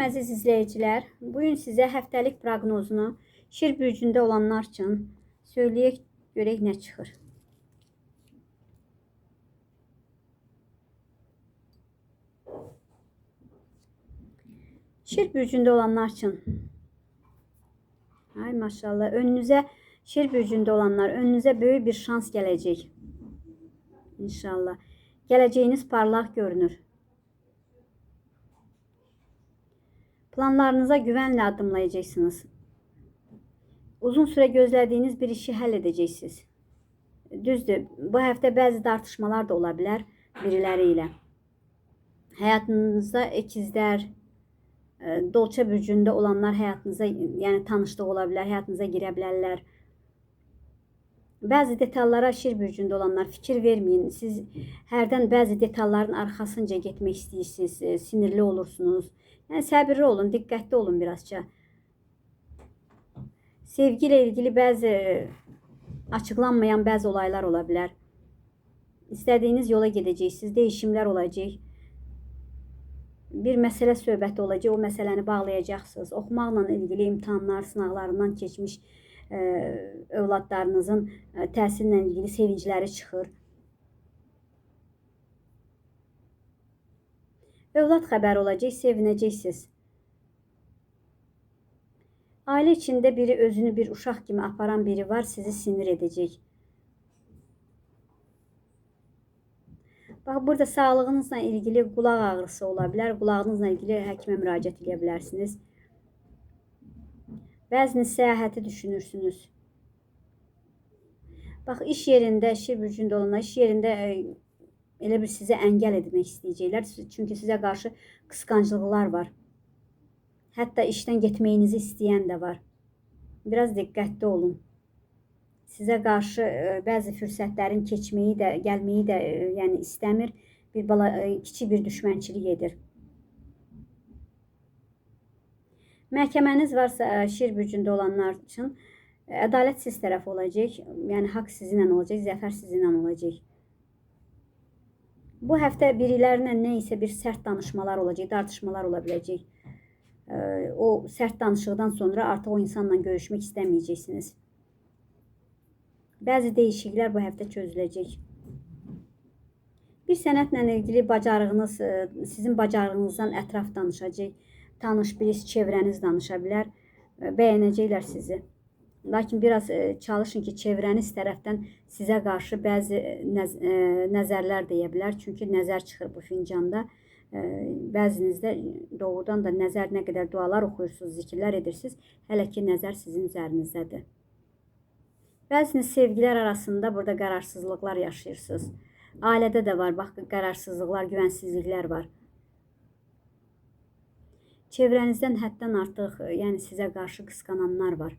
Salam əziz izləyicilər. Bu gün sizə həftəlik proqnozunu şir bürcündə olanlar üçün söyləyək, görək nə çıxır. Şir bürcündə olanlar üçün Ay maşallah önünüzə şir bürcündə olanlar önünüzə böyük bir şans gələcək. İnşallah. Gələcəyiniz parlaq görünür. Planlarınıza güvenle adımlayacaksınız. Uzun süre gözlediğiniz bir işi həll edəcəksiniz. Düzdür, bu həftə bəzi tartışmalar da ola bilər biriləri ilə. Həyatınızda ikizlər, e, dolça bürcündə olanlar həyatınıza, yəni tanışlıq ola bilər, həyatınıza girə bilərlər. Bəzi detallara şir bürcündə olanlar fikir verməyin. Siz hərdən bəzi detalların arxasınca getmək istəyirsiniz, e, sinirli olursunuz. Yəni səbirli olun, diqqətli olun birazca. Sevgi ilə ilgili bəzi e, açıqlanmayan bəzi olaylar ola bilər. İstədiyiniz yola gedəcəksiniz, dəyişimlər olacaq. Bir məsələ söhbəti olacaq, o məsələni bağlayacaqsınız. Oxumaqla ilgili imtahanlar, sınaqlarından keçmiş övladlarınızın e, təhsillə ilgili sevincləri çıxır. Övlad xəbəri olacaq, sevinəcəksiniz. Ailə içində biri özünü bir uşaq kimi aparan biri var, sizi sinir edəcək. Bax, burada sağlığınızla ilgili qulaq ağrısı ola bilər. Qulağınızla ilgili həkimə müraciət edə bilərsiniz. Bəziniz səyahəti düşünürsünüz. Bax, iş yerində, şir bürcündə olanlar, iş yerində e, elə bir sizə əngəl etmək istəyəcəklər. Çünki sizə qarşı qısqanclıqlar var. Hətta işdən getməyinizi istəyən də var. Biraz diqqətli olun. Sizə qarşı e, bəzi fürsətlərin keçməyi də, gəlməyi də e, yəni istəmir. Bir bala kiçik bir düşmənçilik edir. Məhkəməniz varsa şir bürcündə olanlar üçün ədalət siz tərəf olacaq. Yəni haqq sizinlə olacaq, zəfər sizinlə olacaq. Bu həftə birilərinə nə isə bir sərt danışmalar olacaq, tartışmalar ola biləcək o sərt danışıqdan sonra artıq o insanla görüşmək istəməyəcəksiniz. Bəzi dəyişikliklər bu həftə çözüləcək. Bir sənətlə ilgili bacarığınız, sizin bacarığınızdan ətraf danışacaq. Tanış, biliş, çevrəniz danışa bilər. Bəyənəcəklər sizi. Lakin biraz çalışın ki, çevrəniz tərəfdən sizə qarşı bəzi nəz nəzərlər deyə bilər. Çünki nəzər çıxır bu fincanda. Bəzinizdə doğrudan da nəzər nə qədər dualar oxuyursunuz, zikirlər edirsiniz, hələ ki nəzər sizin üzərinizdədir. Bəziniz sevgilər arasında burada qərarsızlıqlar yaşayırsınız. Ailədə də var, bax qərarsızlıqlar, güvənsizliklər var. Çevrənizdən həddən artıq, yəni sizə qarşı qısqananlar var.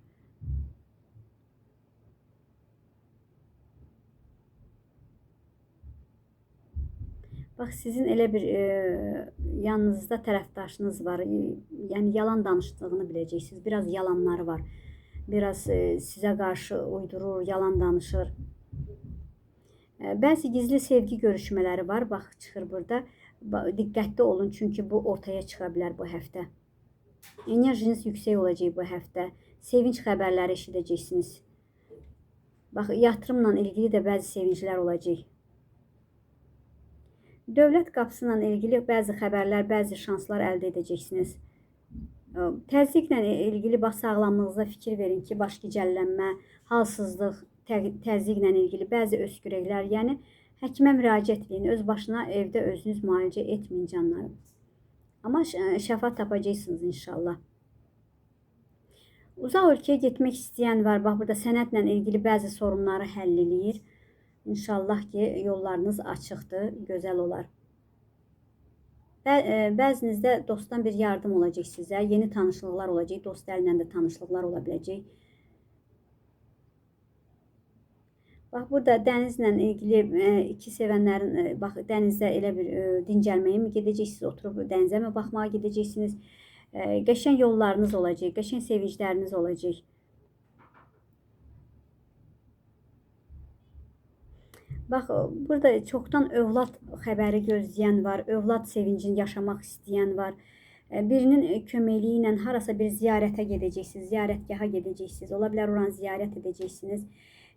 Bax sizin elə bir e, yanınızda tərəfdaşınız var. E, yəni yalan danışdığını biləcəksiniz. Biraz yalanları var. Biraz e, sizə qarşı uydurur, yalan danışır. Bəzi gizli sevgi görüşmələri var. Bax çıxır burada. Diqqətli olun çünki bu ortaya çıxa bilər bu həftə. Enerjiniz yüksək olacaq bu həftə. Sevinç xəbərləri eşidəcəksiniz. Bax yatırımla ilgili də bəzi sevinclər olacaq. Dövlət qapısı ilə ilgili bəzi xəbərlər, bəzi şanslar əldə edəcəksiniz. Təzyiqlə ilgili baş sağlamlığınıza fikir verin ki, baş gicəllənmə, halsızlıq, təzyiqlə ilgili bəzi öskürəklər, yəni həkimə müraciət edin. Öz başına evdə özünüz müalicə etməyin canlarım. Amma şəfa tapacaqsınız inşallah. Uzaq ölkəyə getmək istəyən var. Bax burada sənətlə ilgili bəzi sorunları həll eləyir. İnşallah ki yollarınız açıqdır, gözəl olar. Bə e, bəzinizdə dostdan bir yardım olacaq sizə, yeni tanışlıqlar olacaq, dost əlindən də tanışlıqlar ola biləcək. Bax burada dənizlə ilgili e, iki sevənlərin e, bax dənizdə elə bir dincəlməyə mi gedəcəksiniz, oturub dənizə mi baxmağa gedəcəksiniz? Qəşəng yollarınız olacaq, qəşəng sevincləriniz olacaq. Bax, burada çoxdan övlad xəbəri gözləyən var, övlad sevincini yaşamaq istəyən var. E, Birinin e, köməkliyi ilə harasa bir ziyarətə gedəcəksiniz, ziyarətgaha gedəcəksiniz. Ola bilər oranı ziyarət edəcəksiniz.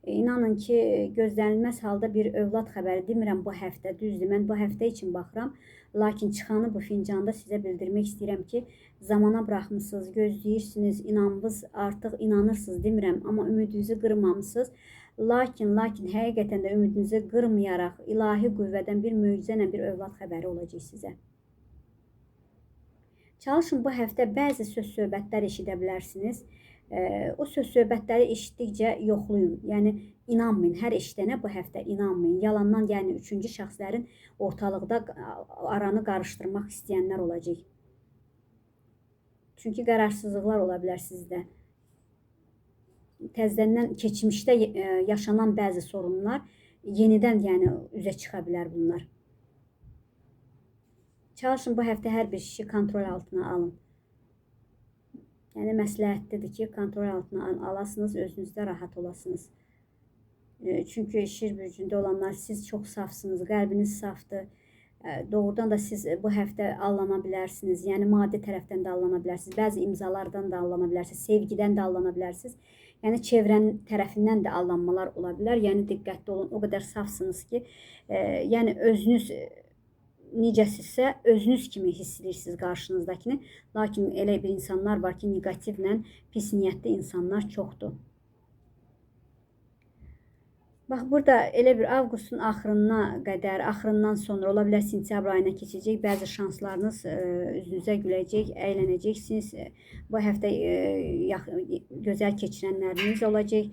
E, İnanın ki, gözlənilməz halda bir övlad xəbəri demirəm bu həftə, düzdür. Mən bu həftə üçün baxıram. Lakin çıxanı bu fincanda sizə bildirmək istəyirəm ki, zamana buraxmısınız, gözləyirsiniz, inanvız artıq inanırsınız demirəm, amma ümidinizi qırmamısınız. Lakin, lakin həqiqətən də ümidinizi qırmayaraq ilahi qüvvədən bir möcüzə bir övlad xəbəri olacaq sizə. Çalışın bu həftə bəzi söz söhbətlər eşidə bilərsiniz. O söz söhbətləri eşitdikcə yoxlayın. Yəni inanmayın. Hər eşidənə bu həftə inanmayın. Yalandan, yəni üçüncü şəxslərin ortalıqda aranı qarışdırmaq istəyənlər olacaq. Çünki qərarsızlıqlar ola bilər sizdə. Təzədən keçmişdə e, yaşanan bəzi sorunlar yenidən yəni üzə çıxa bilər bunlar. Çalışın bu həftə hər bir işi kontrol altına alın. Yəni məsləhətlidir ki, kontrol altına al- alasınız, özünüzdə rahat olasınız. E, Çünki şir bürcündə olanlar siz çox safsınız, qəlbiniz safdır. E, Doğrudan da siz bu həftə allana bilərsiniz. Yəni maddi tərəfdən də allana bilərsiniz. Bəzi imzalardan da allana bilərsiniz, sevgidən də allana bilərsiniz. Yəni çevrənin tərəfindən də allanmalar ola bilər. Yəni diqqətli olun. O qədər safsınız ki, e, yəni özünüz necəsinizsə özünüz kimi hiss edirsiniz qarşınızdakını. Lakin elə bir insanlar var ki, neqativlə pis niyyətli insanlar çoxdur. Bax burada elə bir avqustun axırına qədər, axırından sonra ola bilər sentyabr ayına keçəcək bəzi şanslarınız e, üzünüzə güləcək, əylənəcəksiniz. Bu həftə e, yax- gözəl keçirənləriniz olacaq.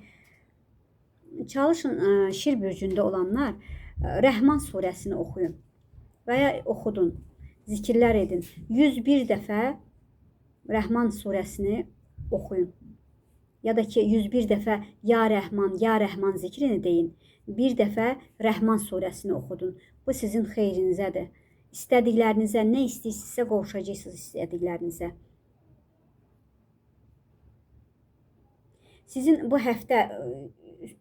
Çalışın e, Şir bürcündə olanlar Rəhman surəsini oxuyun və ya oxudun, zikirlər edin. 101 dəfə Rəhman surəsini oxuyun. Ya da ki 101 dəfə Ya Rəhman, Ya Rəhman zikrini deyin. Bir dəfə Rəhman surəsini oxudun. Bu sizin xeyrinizədir. İstədiklərinizə nə istəyirsinizsə qovuşacaqsınız istədiklərinizə. Sizin bu həftə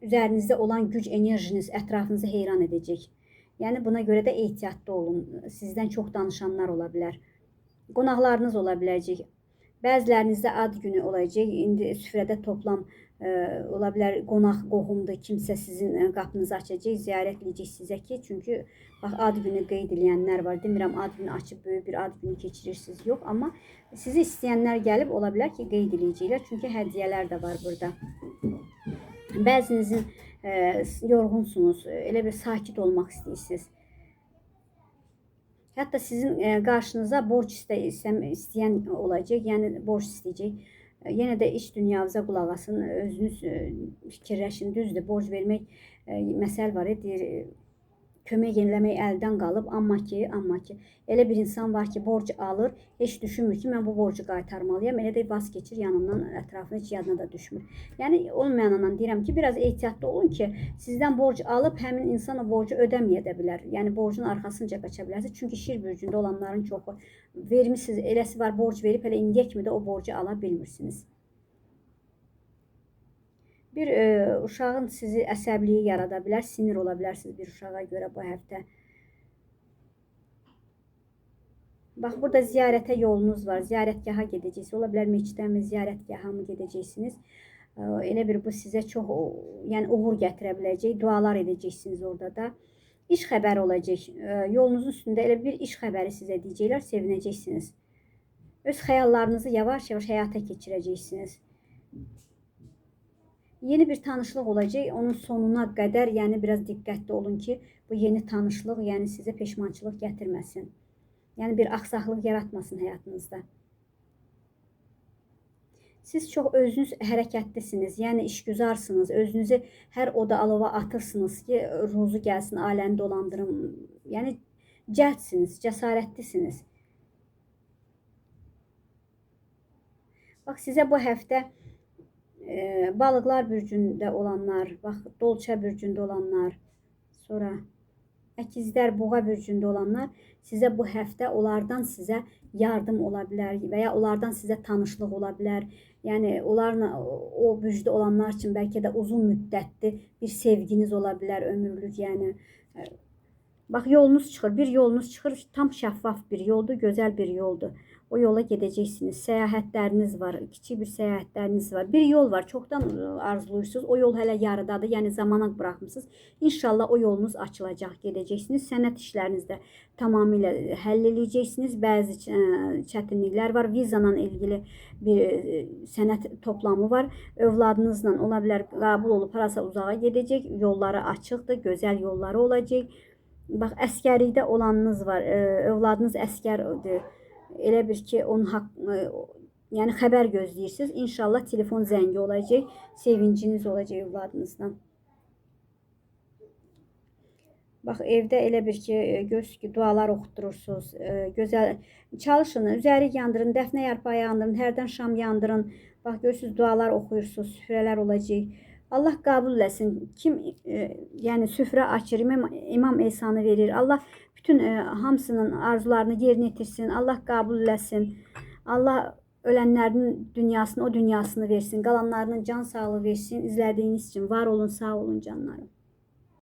üzərinizdə olan güc, enerjiniz ətrafınızı heyran edəcək. Yəni buna görə də ehtiyatlı olun. Sizdən çox danışanlar ola bilər. Qonaqlarınız ola biləcək. Bəzilərinizdə ad günü olacaq. İndi süfrədə toplam ə, ola bilər qonaq, qohumdur, kimsə sizin ə, qapınızı açacaq, ziyarət edəcək sizə ki, çünki bax ad günü qeyd edənlər var. Demirəm ad günü açıb böyük bir ad günü keçirirsiniz, yox, amma sizi istəyənlər gəlib ola bilər ki, qeyd edəcəklər, çünki hədiyyələr də var burada. Bəzinizin ə, yorğunsunuz, elə bir sakit olmaq istəyirsiniz. Hətta sizin ə, qarşınıza borc istə, istəm, istəyən olacaq, yəni borc istəyəcək. Ə, Yenə də iş dünyavıza qulaq asın, özünüz ə, fikirləşin, düzdür, borc vermək ə, məsəl var, e, deyir, kömək eləmək əldən qalıb, amma ki, amma ki, elə bir insan var ki, borc alır, heç düşünmür ki, mən bu borcu qaytarmalıyam, elə də vaz keçir yanından, ətrafına heç yadına da düşmür. Yəni o mənada deyirəm ki, biraz ehtiyatlı olun ki, sizdən borc alıb həmin insan o borcu ödəməyə də bilər. Yəni borcun arxasınca qaça bilərsiniz. Çünki şir bürcündə olanların çoxu vermisiniz, eləsi var borc verib elə indiyə kimi də o borcu ala bilmirsiniz. Bir e, uşağın sizi əsəbliyi yarada bilər, sinir ola bilərsiniz bir uşağa görə bu həftə. Bax burada ziyarətə yolunuz var. Ziyarətgaha gedəcəksiniz. Ola bilər məscidəmi, ziyarətgaha mı gedəcəksiniz? Ə, Elə bir bu sizə çox yəni uğur gətirə biləcək. Dualar edəcəksiniz orada da. İş xəbəri olacaq. Ə, Yolunuzun üstündə elə bir iş xəbəri sizə deyəcəklər, sevinəcəksiniz. Öz xəyallarınızı yavaş-yavaş həyata keçirəcəksiniz. Yeni bir tanışlıq olacaq. Onun sonuna qədər, yəni biraz diqqətli olun ki, bu yeni tanışlıq, yəni sizə peşmançılıq gətirməsin. Yəni bir axsaqlıq yaratmasın həyatınızda. Siz çox özünüz hərəkətlisiniz, yəni işgüzarsınız. Özünüzü hər oda alova atırsınız ki, ruzu gəlsin, aləni dolandırım. Yəni cəldsiniz, cəsarətlisiniz. Bax sizə bu həftə e, balıqlar bürcündə olanlar, bax dolça bürcündə olanlar, sonra əkizlər boğa bürcündə olanlar sizə bu həftə onlardan sizə yardım ola bilər və ya onlardan sizə tanışlıq ola bilər. Yəni onlarla o bürcdə olanlar üçün bəlkə də uzun müddətli bir sevginiz ola bilər, ömürlük, yəni e, Bax yolunuz çıxır, bir yolunuz çıxır, tam şəffaf bir yoldur, gözəl bir yoldur. O yola gedəcəksiniz. Səyahətləriniz var, kiçik bir səyahətləriniz var. Bir yol var, çoxdan e, arzuluyursunuz. O yol hələ yarıdadır, yəni zamana buraxmısınız. İnşallah o yolunuz açılacaq, gedəcəksiniz. Sənət işlərinizi də tamamilə həll eləyəcəksiniz. Bəzi e, çətinliklər var. Vizanla ilgili bir e, sənət toplamı var. Övladınızla ola bilər qəbul olub harasa uzağa gedəcək. Yolları açıqdır, gözəl yolları olacaq. Bax, əskərlikdə olanınız var. E, övladınız əskərdir. Elə bir ki, onun haqq e, yəni xəbər gözləyirsiniz. İnşallah telefon zəngi olacaq. Sevinciniz olacaq övladınızdan. Bax evdə elə bir ki, e, göz ki, dualar oxutdurursunuz. E, gözəl çalışın, üzəri yandırın, dəfnə yarpağı yandırın, hərdən şam yandırın. Bax görürsüz dualar oxuyursunuz, süfrələr olacaq. Allah qəbul eləsin. Kim e, yəni süfrə açır, imam, imam ehsanı verir. Allah bütün e, hamısının arzularını yerinə yetirsin. Allah qəbul eləsin. Allah ölənlərin dünyasını, o dünyasını versin. Qalanlarının can sağlığı versin. İzlədiyiniz üçün var olun, sağ olun canlarım.